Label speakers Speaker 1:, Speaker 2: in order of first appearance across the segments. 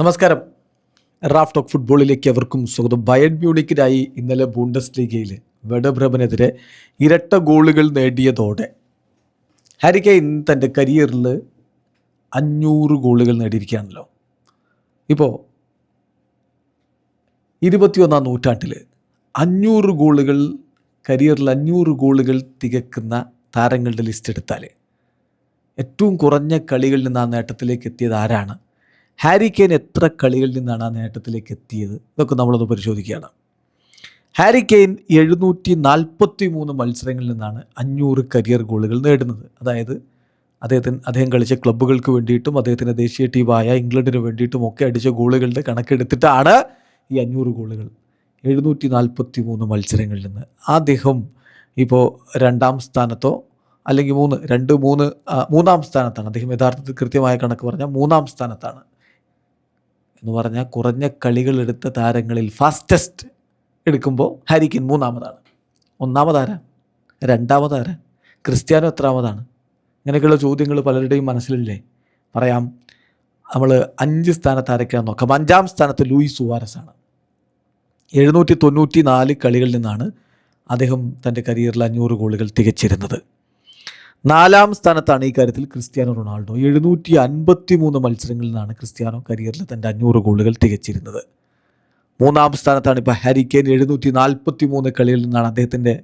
Speaker 1: നമസ്കാരം. Raf talk ഫുട്ബോളിലേക്ക് അവർക്കും സ്വാഗതം. ബയൺ മ്യൂണിക്കിനായി ഇന്നലെ ബൂണ്ടസ് ലീഗയിൽ വെഡബ്രബനെതിരെ ഇരട്ട ഗോളുകൾ നേടിയതോടെ ഹാരി കെയ്ൻ തന്റെ കരിയറിൽ അഞ്ഞൂറ് ഗോളുകൾ നേടിയിരിക്കുകയാണല്ലോ. ഇപ്പോൾ ഇരുപത്തിയൊന്നാം നൂറ്റാണ്ടിൽ അഞ്ഞൂറ് ഗോളുകൾ കരിയറിൽ അഞ്ഞൂറ് ഗോളുകൾ തികക്കുന്ന താരങ്ങളുടെ ലിസ്റ്റ് എടുത്താൽ ഏറ്റവും കുറഞ്ഞ കളികളിൽ നിന്ന് ആ നേട്ടത്തിലേക്ക് എത്തിയത് ആരാണ്? ഹാരി കെയ്ൻ എത്ര കളികളിൽ നിന്നാണ് ആ നേട്ടത്തിലേക്ക് എത്തിയത്? ഇതൊക്കെ നമ്മളൊന്ന് പരിശോധിക്കുകയാണ്. ഹാരി കെയ്ൻ എഴുന്നൂറ്റി നാൽപ്പത്തി മൂന്ന് മത്സരങ്ങളിൽ നിന്നാണ് അഞ്ഞൂറ് കരിയർ ഗോളുകൾ നേടുന്നത്. അതായത് അദ്ദേഹത്തിന് അദ്ദേഹം കളിച്ച ക്ലബ്ബുകൾക്ക് വേണ്ടിയിട്ടും അദ്ദേഹത്തിന്റെ ദേശീയ ടീമായ ഇംഗ്ലണ്ടിന് വേണ്ടിയിട്ടും ഒക്കെ അടിച്ച ഗോളുകളുടെ കണക്കെടുത്തിട്ടാണ് ഈ അഞ്ഞൂറ് ഗോളുകൾ എഴുന്നൂറ്റി നാൽപ്പത്തി മൂന്ന് മത്സരങ്ങളിൽ നിന്ന്. അദ്ദേഹം ഇപ്പോൾ രണ്ടാം സ്ഥാനത്തോ അല്ലെങ്കിൽ മൂന്ന് രണ്ട് മൂന്ന് മൂന്നാം സ്ഥാനത്താണ്. അദ്ദേഹം യഥാർത്ഥത്തിൽ കൃത്യമായ കണക്ക് പറഞ്ഞാൽ മൂന്നാം സ്ഥാനത്താണ്. എന്ന് പറഞ്ഞാൽ കുറഞ്ഞ കളികൾ എടുത്ത താരങ്ങളിൽ ഫാസ്റ്റസ്റ്റ് എടുക്കുമ്പോൾ ഹാരിക്കിൻ മൂന്നാമതാണ്. ഒന്നാമതാര? രണ്ടാമതാര? ക്രിസ്ത്യാനോ എത്രാമതാണ്? ഇങ്ങനെയൊക്കെയുള്ള ചോദ്യങ്ങൾ പലരുടെയും മനസ്സിലില്ലേ? പറയാം. നമ്മൾ അഞ്ച് സ്ഥാനത്ത് ആരൊക്കെയാണ് നോക്കാം. അഞ്ചാം സ്ഥാനത്ത് ലൂയിസ് സുവാരസ് ആണ്. എഴുന്നൂറ്റി തൊണ്ണൂറ്റി നാല് കളികളിൽ നിന്നാണ് അദ്ദേഹം തന്റെ കരിയറിൽ അഞ്ഞൂറ് ഗോളുകൾ തികച്ചിരുന്നത്. നാലാം സ്ഥാനത്താണ് ഈ കാര്യത്തിൽ ക്രിസ്ത്യാനോ റൊണാൾഡോ. എഴുന്നൂറ്റി അൻപത്തി മൂന്ന് മത്സരങ്ങളിൽ നിന്നാണ് ക്രിസ്ത്യാനോ കരിയറിൽ തന്റെ അഞ്ഞൂറ് ഗോളുകൾ തികച്ചിരുന്നത്. മൂന്നാം സ്ഥാനത്താണ് ഇപ്പോൾ ഹാരി കെയ്ൻ. എഴുന്നൂറ്റി നാൽപ്പത്തി മൂന്ന് കളികളിൽ നിന്നാണ് അദ്ദേഹത്തിന്റെ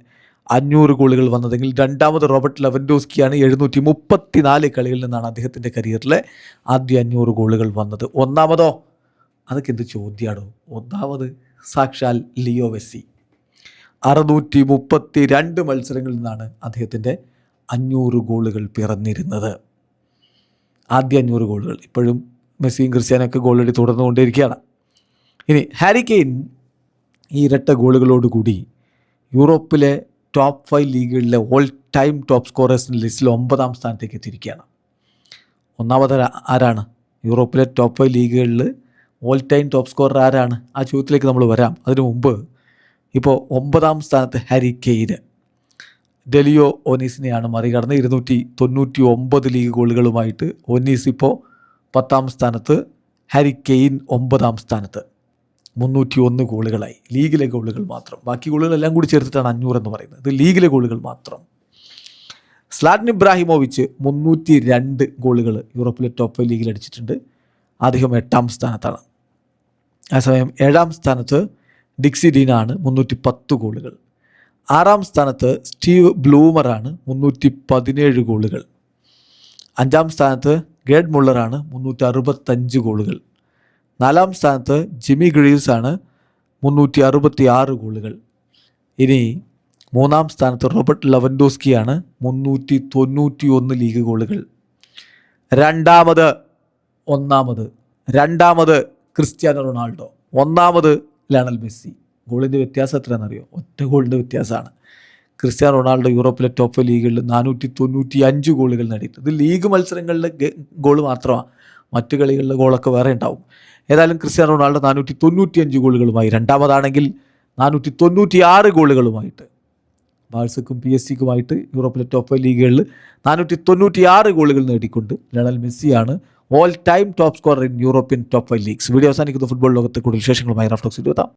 Speaker 1: അഞ്ഞൂറ് ഗോളുകൾ വന്നതെങ്കിൽ രണ്ടാമത് റോബർട്ട് ലെവൻഡോസ്കിയാണ് എഴുന്നൂറ്റി മുപ്പത്തി നാല് കളികളിൽ നിന്നാണ് അദ്ദേഹത്തിന്റെ കരിയറിലെ ആദ്യ അഞ്ഞൂറ് ഗോളുകൾ വന്നത്. ഒന്നാമതോ? അതൊക്കെ എന്ത് ചോദ്യമാണോ ഒന്നാമത് സാക്ഷാൽ ലിയോ വെസ്സി അറുന്നൂറ്റി മുപ്പത്തി രണ്ട് മത്സരങ്ങളിൽ നിന്നാണ് അദ്ദേഹത്തിന്റെ അഞ്ഞൂറ് ഗോളുകൾ പിറന്നിരുന്നത്. ആദ്യ അഞ്ഞൂറ് ഗോളുകൾ. ഇപ്പോഴും മെസ്സിയും ക്രിസ്ത്യാനൊക്കെ ഗോളടി തുടർന്നുകൊണ്ടിരിക്കുകയാണ്. ഇനി ഹാരി കെയ്ൻ ഈ ഇരട്ട ഗോളുകളോടുകൂടി യൂറോപ്പിലെ ടോപ്പ് ഫൈവ് ലീഗുകളിലെ ഓൾ ടൈം ടോപ്പ് സ്കോറേഴ്സിന്റെ ലിസ്റ്റിൽ ഒമ്പതാം സ്ഥാനത്തേക്ക് എത്തിയിരിക്കുകയാണ്. ഒന്നാമത് ആരാണ്? യൂറോപ്പിലെ ടോപ്പ് ഫൈവ് ലീഗുകളിൽ ഓൾ ടൈം ടോപ്പ് സ്കോറർ ആരാണ്? ആ ചോദ്യത്തിലേക്ക് നമ്മൾ വരാം. അതിനു മുമ്പ് ഇപ്പോൾ ഒമ്പതാം സ്ഥാനത്ത് ഹാരി ഡെലിയോ ഒനീസിനെയാണ് മറികടന്ന് ഇരുന്നൂറ്റി തൊണ്ണൂറ്റി ഒമ്പത് ലീഗ് ഗോളുകളുമായിട്ട് ഒനീസ് ഇപ്പോൾ പത്താം സ്ഥാനത്ത് ഹാരി കെയ്ൻ ഒമ്പതാം സ്ഥാനത്ത്. മുന്നൂറ്റി ഒന്ന് ഗോളുകളായി. ലീഗിലെ ഗോളുകൾ മാത്രം. ബാക്കി ഗോളുകളെല്ലാം കൂടി ചേർത്തിട്ടാണ് അഞ്ഞൂറ് എന്ന് പറയുന്നത്. ഇത് ലീഗിലെ ഗോളുകൾ മാത്രം. സ്ലാറ്റിൻ ഇബ്രാഹിമോവിച്ച് മുന്നൂറ്റി രണ്ട് ഗോളുകൾ യൂറോപ്പിലെ ടോപ്പ് ഫൈവ് ലീഗിൽ അടിച്ചിട്ടുണ്ട്. അദ്ദേഹം എട്ടാം സ്ഥാനത്താണ്. അതേസമയം ഏഴാം സ്ഥാനത്ത് ഡിക്സി ഡീനാണ് മുന്നൂറ്റി പത്ത് ഗോളുകൾ. ആറാം സ്ഥാനത്ത് സ്റ്റീവ് ബ്ലൂമറാണ് മുന്നൂറ്റി പതിനേഴ് ഗോളുകൾ. അഞ്ചാം സ്ഥാനത്ത് ഗേഡ് മുള്ളറാണ് മുന്നൂറ്റി അറുപത്തഞ്ച് ഗോളുകൾ. നാലാം സ്ഥാനത്ത് ജിമ്മി ഗ്രീവ്സ് ആണ് മുന്നൂറ്റി അറുപത്തി ആറ് ഗോളുകൾ. ഇനി മൂന്നാം സ്ഥാനത്ത് റോബർട്ട് ലവൻഡോസ്കിയാണ് മുന്നൂറ്റി തൊണ്ണൂറ്റി ഒന്ന് ലീഗ് ഗോളുകൾ. രണ്ടാമത് ഒന്നാമത് രണ്ടാമത് ക്രിസ്ത്യാനോ റൊണാൾഡോ ഒന്നാമത് ലയണൽ മെസ്സി. ഗോളിന്റെ വ്യത്യാസം എത്രയാണെന്നറിയോ? ഒറ്റ ഗോളിന്റെ വ്യത്യാസമാണ്. ക്രിസ്ത്യാനോ റൊണാൾഡോ യൂറോപ്പിലെ ടോപ്പ് ലീഗുകളിൽ നാനൂറ്റി തൊണ്ണൂറ്റി അഞ്ച് ഗോളുകൾ നേടിയിട്ട് ഇത് ലീഗ് മത്സരങ്ങളിലെ ഗോൾ മാത്രമാണ്. മറ്റു കളികളിലെ ഗോളൊക്കെ വേറെ ഉണ്ടാവും. ഏതായാലും ക്രിസ്ത്യാനോ റൊണാൾഡോ നാനൂറ്റി തൊണ്ണൂറ്റി അഞ്ച് ഗോളുകളുമായി രണ്ടാമതാണെങ്കിൽ നാനൂറ്റി തൊണ്ണൂറ്റി ആറ് ഗോളുകളുമായിട്ട് ബാഴ്സക്കും പി എസ് സിക്കുമായിട്ട് യൂറോപ്പിലെ ടോപ്പ് ലീഗുകളിൽ നാനൂറ്റി തൊണ്ണൂറ്റി ആറ് ഗോളുകൾ നേടിക്കൊണ്ട് Lionel മെസ്സിയാണ് all time top scorer in European top five leagues video അവസാനിക്കുന്ന. ഫുട്ബോൾ ലോകത്തെ കൂടുതൽ വിശേഷങ്ങളുമായി റഫ്ലോക്സ് എത്താം.